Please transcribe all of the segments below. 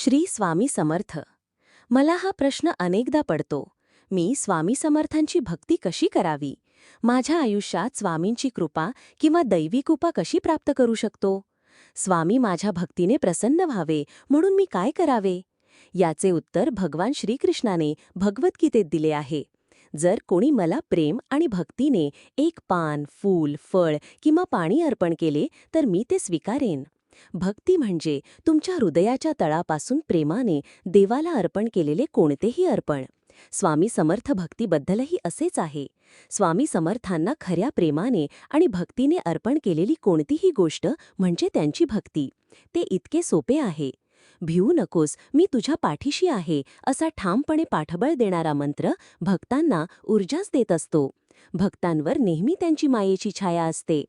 श्री स्वामी समर्थ. मला हा प्रश्न अनेकदा पडतो. मी स्वामी समर्थांची भक्ती कशी करावी? माझ्या आयुष्यात स्वामींची कृपा किंवा दैवी कृपा कशी प्राप्त करू शकतो? स्वामी माझ्या भक्तीने प्रसन्न व्हावे म्हणून मी काय करावे? याचे उत्तर भगवान श्रीकृष्णाने भगवद्गीतेत दिले आहे. जर कोणी मला प्रेम आणि भक्तीने एक पान फूल फळ किंवा पाणी अर्पण केले तर मी ते स्वीकारेन. भक्ती म्हणजे तुमच्या हृदयाच्या तळापासून प्रेमाने देवाला अर्पण केलेले कोणतेही अर्पण. स्वामी समर्थ भक्तीबद्दलही असेच आहे. स्वामी समर्थांना खऱ्या प्रेमाने आणि भक्तीने अर्पण केलेली कोणतीही गोष्ट म्हणजे त्यांची भक्ती. ते इतके सोपे आहे. भिवू नकोस मी तुझ्या पाठीशी आहे असा ठामपणे पाठबळ देणारा मंत्र भक्तांना ऊर्जाच देत असतो. भक्तांवर नेहमी त्यांची मायेची छाया असते.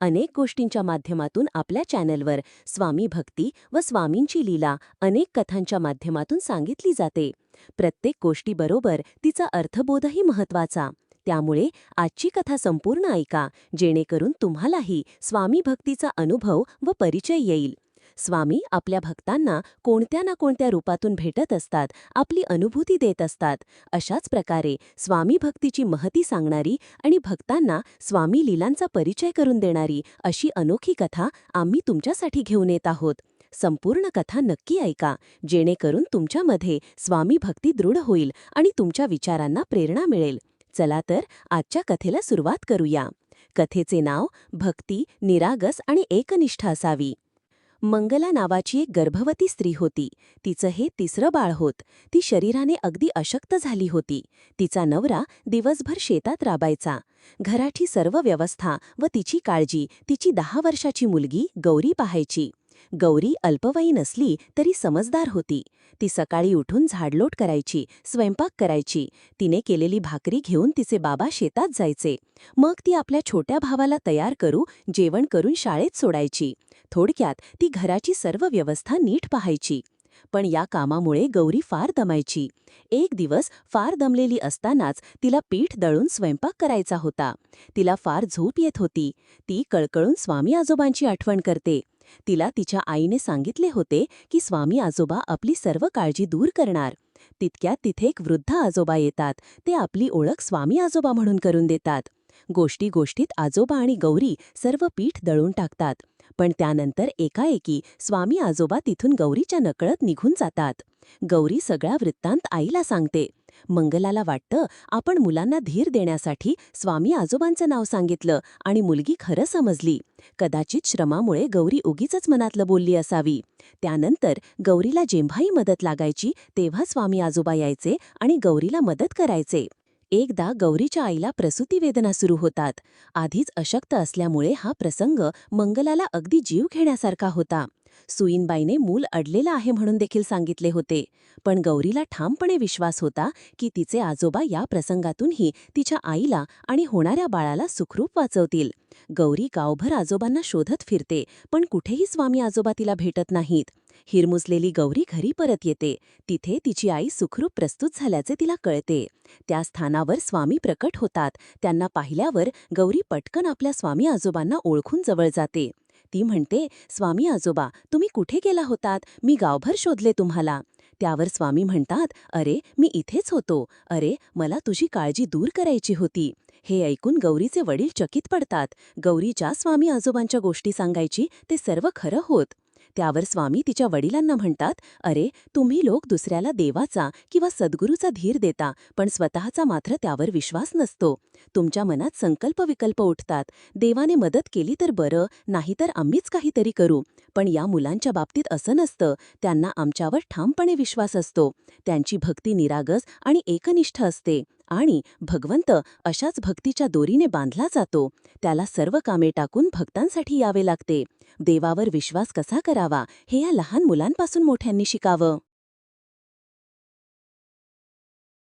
अनेक गोष्टींच्या माध्यमातून आपल्या चॅनलवर स्वामी भक्ती व स्वामींची लीला अनेक कथांच्या माध्यमातून सांगितली जाते. प्रत्येक गोष्टीबरोबर तिचा अर्थबोधही महत्त्वाचा त्यामुळे आजची कथा संपूर्ण ऐका जेणेकरून तुम्हालाही स्वामी भक्तीचा अनुभव व परिचय येईल. स्वामी आपल्या भक्तांना कोणत्या ना कोणत्या रूपातून भेटत असतात आपली अनुभूती देत असतात. अशाच प्रकारे स्वामी भक्तीची महती सांगणारी आणि भक्तांना स्वामी लीलांचा परिचय करून देणारी अशी अनोखी कथा आम्ही तुमच्यासाठी घेऊन येत आहोत. संपूर्ण कथा नक्की ऐका जेणेकरून तुमच्यामध्ये स्वामी भक्ती दृढ होईल आणि तुमच्या विचारांना प्रेरणा मिळेल. चला तर आजच्या कथेला सुरुवात करूया. कथेचे नाव भक्ती निरागस आणि एकनिष्ठ असावी. मंगला नावाची एक गर्भवती स्त्री होती. तिचं हे तिसरं बाळ होत. ती शरीराने अगदी अशक्त झाली होती. तिचा नवरा दिवसभर शेतात राबायचा. घराची सर्व व्यवस्था व तिची काळजी तिची दहा वर्षाची मुलगी गौरी पाहायची. गौरी अल्पवयीन असली तरी समजदार होती. ती सकाळी उठून झाडलोट करायची स्वयंपाक करायची. तिने केलेली भाकरी घेऊन तिचे बाबा शेतात जायचे. मग ती आपल्या छोट्या भावाला तयार करू जेवण करून शाळेत सोडायची. थोडक्यात ती घराची सर्व व्यवस्था नीट पाहायची. पण या कामामुळे गौरी फार दमायची. एक दिवस फार दमलेली असतानाच तिला पीठ दळून स्वयंपाक करायचा होता. तिला फार झोप येत होती. ती कळकळून स्वामी आजोबांची आठवण करते. तिला तिच्या आईने सांगितले होते की स्वामी आजोबा आपली सर्व काळजी दूर करणार. तितक्यात तिथे एक वृद्ध आजोबा येतात. ते आपली ओळख स्वामी आजोबा म्हणून करून देतात. गोष्टी गोष्टीत आजोबा आणि गौरी सर्व पीठ दळून टाकतात. पण त्यानंतर एकाएकी स्वामी आजोबा तिथून गौरीच्या नकळत निघून जातात. गौरी सगळा वृत्तांत आईला सांगते. मंगलाला वाटतं आपण मुलांना धीर देण्यासाठी स्वामी आजोबांचं नाव सांगितलं आणि मुलगी खरं समजली. कदाचित श्रमामुळे गौरी उगीच मनातलं बोलली असावी. त्यानंतर गौरीला जेव्हाही मदत लागायची तेव्हा स्वामी आजोबा यायचे आणि गौरीला मदत करायचे. एकदा गौरीच्या आईला प्रसूती वेदना सुरू होतात. आधीच अशक्त असल्यामुळे हा प्रसंग मंगलाला अगदी जीव घेण्यासारखा होता. सुईनबाईने मूल अडलेलं आहे म्हणून देखील सांगितले होते. पण गौरीला ठामपणे विश्वास होता की तिचे आजोबा या प्रसंगातूनही तिच्या आईला आणि होणाऱ्या बाळाला सुखरूप वाचवतील. गौरी गावभर आजोबांना शोधत फिरते पण कुठेही स्वामी आजोबा तिला भेटत नाहीत. हिरमुसलेली गौरी घरी परत येते. तिथे तिची आई सुखरूप प्रस्तुत झाल्याचे तिला कळते. त्या स्थानावर स्वामी प्रकट होतात. त्यांना पाहिल्यावर गौरी पटकन आपल्या स्वामी आजोबांना ओळखून जवळ जाते. ती म्हणते स्वामी आजोबा तुम्ही कुठे गेला होतात? मी गावभर शोधले तुम्हाला. त्यावर स्वामी म्हणतात अरे मी इथेच होतो. अरे मला तुझी काळजी दूर करायची होती. हे ऐकून गौरीचे वडील चकित पडतात. गौरी ज्या स्वामी आजोबांच्या गोष्टी सांगायची ते सर्व खरं होत. त्यावर स्वामी तिच्या वडिलांना म्हणतात अरे तुम्ही लोक दुसऱ्याला देवाचा किंवा सद्गुरूचा धीर देता पण स्वतःचा मात्र त्यावर विश्वास नसतो. तुमच्या मनात संकल्प विकल्प उठतात. देवाने मदत केली तर बरं नाहीतर आम्हीच काहीतरी करू. पण या मुलांच्या बाबतीत असं नसतं. त्यांना आमच्यावर ठामपणे विश्वास असतो. त्यांची भक्ती निरागस आणि एकनिष्ठ असते. आणि भगवंत अशाच भक्तीच्या दोरीने बांधला जातो. त्याला सर्व कामे टाकून भक्तांसाठी यावे लागते. देवावर विश्वास कसा करावा हे या लहान मुलांपासून मोठ्यांनी शिकावं.